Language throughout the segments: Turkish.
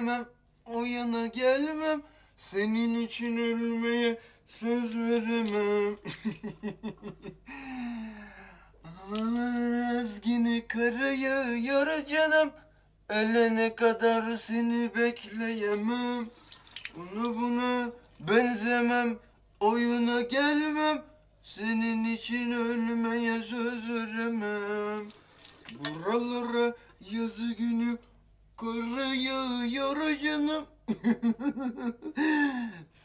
veremem, o yana gelmem. Senin için ölmeye söz veremem. Ezgini karı yağıyor canım. Ölene kadar seni bekleyemem. Bunu buna benzemem. Oyuna gelmem. Senin için ölmeye söz veremem. Buralara yazı günü kar yağıyor canım.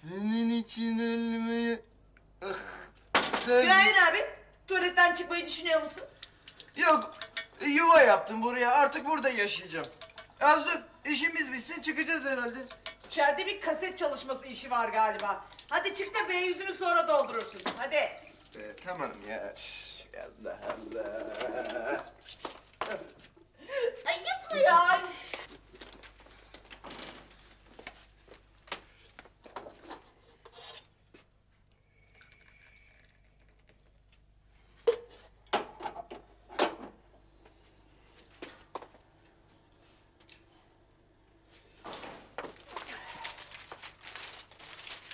Senin için ölmeye... Ah, söz... Günaydın abi. Tuvaletten çıkmayı düşünüyor musun? Yok, yuva yaptım buraya. Artık burada yaşayacağım. Az dur, işimiz bitsin çıkacağız herhalde. İçeride bir kaset çalışması işi var galiba. Hadi çık da B yüzünü sonra doldurursun. Hadi. Ee, tamam ya. Şş, Allah Allah. Ay yapma ya.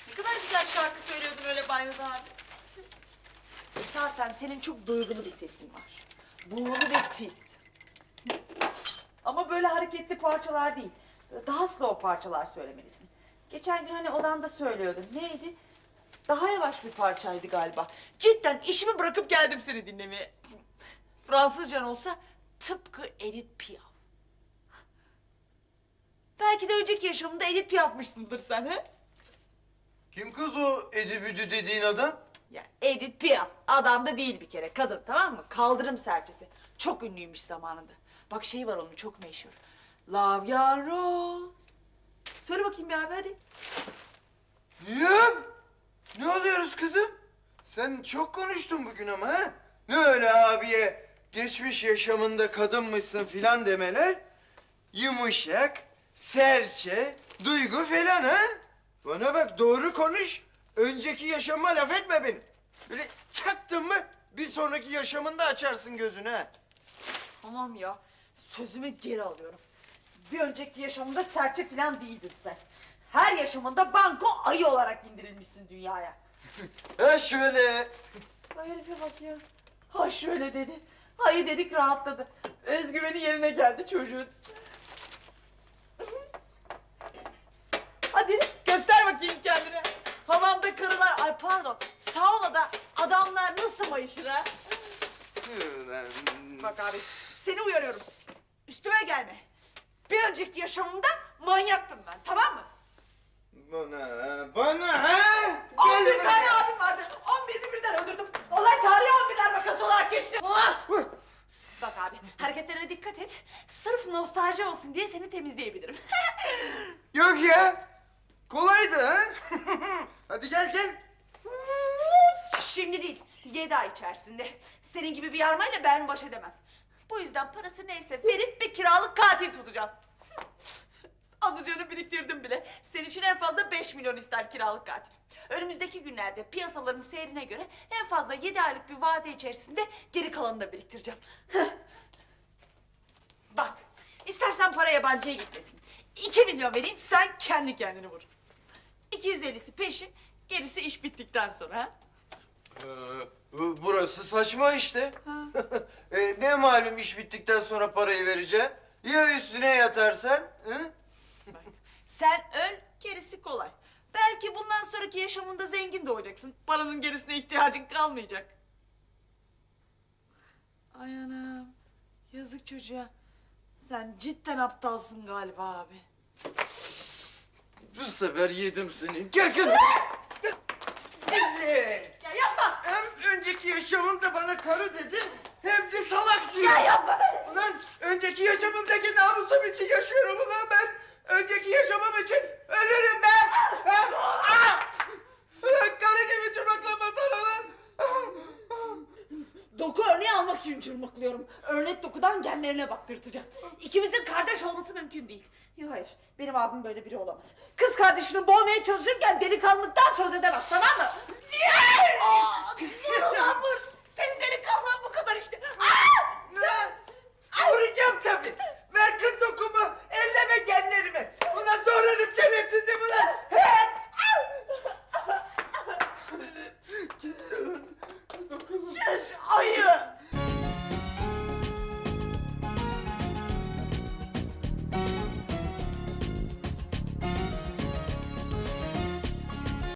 Ne kadar güzel şarkı söylüyordun öyle banyoda abi. Esasen senin çok duygulu bir sesin var. Buğulu ve tiz. Ama böyle hareketli parçalar değil. Daha slow parçalar söylemelisin. Geçen gün hani odanda söylüyordun. Neydi? Daha yavaş bir parçaydı galiba. Cidden işimi bırakıp geldim seni dinlemeye. Fransızcan olsa tıpkı Edith Piaf. Belki de önceki yaşamında Edith Piaf'mışsındır sen he? Kim kız o edibüdü dediğin adam? Ya Edith Piaf. Adam da değil bir kere. Kadın tamam mı? Kaldırım serçesi. Çok ünlüymüş zamanında. Bak şey var onun çok meşhur. Love ya Rose. Söyle bakayım bir abi hadi. Ya, ne oluyoruz kızım? Sen çok konuştun bugün ama ha? Ne öyle abiye geçmiş yaşamında kadınmışsın filan demeler? Yumuşak, serçe, duygu falan ha? Bana bak doğru konuş. Önceki yaşama laf etme benim. Böyle çaktın mı bir sonraki yaşamında açarsın gözünü ha. Tamam ya. Sözümü geri alıyorum. Bir önceki yaşamında serçe falan değildin sen. Her yaşamında banko ayı olarak indirilmişsin dünyaya. Ha şöyle. Ay herife bak ya. Ha şöyle dedi. Hayır dedik rahatladı. Özgüveni yerine geldi çocuğun. Ay pardon, saunada adamlar nasıl mayışır ha? Bak abi, seni uyarıyorum. Üstüme gelme. Bir önceki yaşamımda manyaktım ben, tamam mı? Bana, bana ha? On bir tane abim vardı. On birini birden öldürdüm. Olay tarihi on birler vakası olarak geçti. Ulan! Bak abi, hareketlerine dikkat et. Sırf nostalji olsun diye seni temizleyebilirim. Yok ya. Kolaydı ha? Hadi gel gel. Şimdi değil, yedi ay içerisinde. Senin gibi bir yarmayla ben baş edemem. Bu yüzden parası neyse verip bir kiralık katil tutacağım. Azıcığını biriktirdim bile. Senin için en fazla 5 milyon ister kiralık katil. Önümüzdeki günlerde piyasaların seyrine göre en fazla yedi aylık bir vade içerisinde geri kalanını da biriktireceğim. Bak, istersen para yabancıya gitmesin. 2 milyon vereyim, sen kendi kendini vur. 250'si peşin, gerisi iş bittikten sonra ha? Ee, bu- burası saçma işte. e, ne malum iş bittikten sonra parayı vereceksin? Ya üstüne yatarsan? Hı? Sen öl, gerisi kolay. Belki bundan sonraki yaşamında zengin doğacaksın. Paranın gerisine ihtiyacın kalmayacak. Ay anam, yazık çocuğa. Sen cidden aptalsın galiba abi. Bu sefer yedim seni. Gel kız. Seni. Ya yapma! Hem önceki yaşamımda bana karı dedin hem de salak diyor. Ya yapma! Ulan önceki yaşamımdaki namusum için yaşıyorum ulan ben. Önceki yaşamım için ölürüm ben. Ha? Ah! Ulan karı gibi çırmaklanmasana lan. Doku örneği almak için çırmıklıyorum. Örnek dokudan genlerine baktırtacağım. İkimizin kardeş olması mümkün değil. Yok hayır, benim abim böyle biri olamaz. Kız kardeşini boğmaya çalışırken delikanlılıktan söz edemez, tamam mı?